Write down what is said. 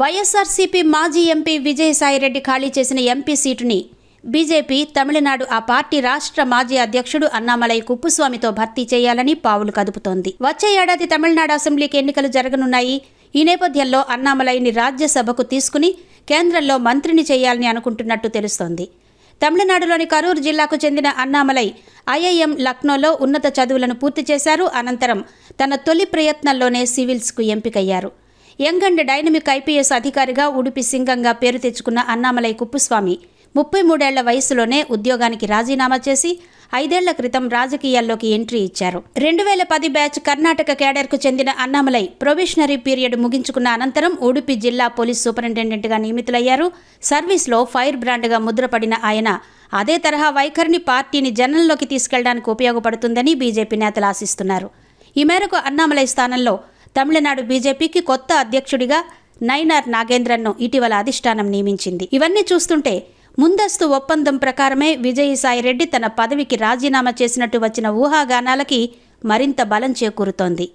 వైఎస్ఆర్సీపీ మాజీ ఎంపీ విజయసాయిరెడ్డి ఖాళీ చేసిన ఎంపీ సీటుని బీజేపీ తమిళనాడు ఆ పార్టీ రాష్ట్ర మాజీ అధ్యక్షుడు అన్నామలై కుప్పుస్వామితో భర్తీ చేయాలని పావులు కదుపుతోంది. వచ్చే ఏడాది తమిళనాడు అసెంబ్లీకి ఎన్నికలు జరగనున్నాయి. ఈ నేపథ్యంలో అన్నామలైని రాజ్యసభకు తీసుకుని కేంద్రంలో మంత్రిని చేయాలని అనుకుంటున్నట్టు తెలుస్తోంది. తమిళనాడులోని కరూరు జిల్లాకు చెందిన అన్నామలై ఐఐఎం లక్నోలో ఉన్నత చదువులను పూర్తి చేశారు. అనంతరం తన తొలి ప్రయత్నంలోనే సివిల్స్కు ఎంపికయ్యారు. యంగ్ అండ్ డైనమిక్ ఐపీఎస్ అధికారిగా ఉడిపి సింగంగా పేరు తెచ్చుకున్న అన్నామలై కుప్పుస్వామి ముప్పై మూడేళ్ళ వయసులోనే ఉద్యోగానికి రాజీనామా చేసి ఐదేళ్ళ క్రితం రాజకీయాల్లోకి ఎంట్రీ ఇచ్చారు. రెండు వేల పది బ్యాచ్ కర్ణాటక కేడర్కు చెందిన అన్నామలై ప్రొబేషనరీ పీరియడ్ ముగించుకున్న అనంతరం ఉడుపి జిల్లా పోలీస్ సూపరింటెండెంట్గా నియమితులయ్యారు. సర్వీస్లో ఫైర్ బ్రాండ్గా ముద్రపడిన ఆయన అదే తరహా వైఖరిని పార్టీని జనంలోకి తీసుకెళ్ళడానికి ఉపయోగపడుతుందని బీజేపీ నేతలు ఆశిస్తున్నారు. ఈ మేరకు అన్నామలై స్థానంలో తమిళనాడు బీజేపీకి కొత్త అధ్యక్షుడిగా నైనార్ నాగేంద్రన్ను ఇటీవల అధిష్టానం నియమించింది. ఇవన్నీ చూస్తుంటే ముందస్తు ఒప్పందం ప్రకారమే విజయసాయిరెడ్డి తన పదవికి రాజీనామా చేసినట్టు వచ్చిన ఊహాగానాలకి మరింత బలం చేకూరుతోంది.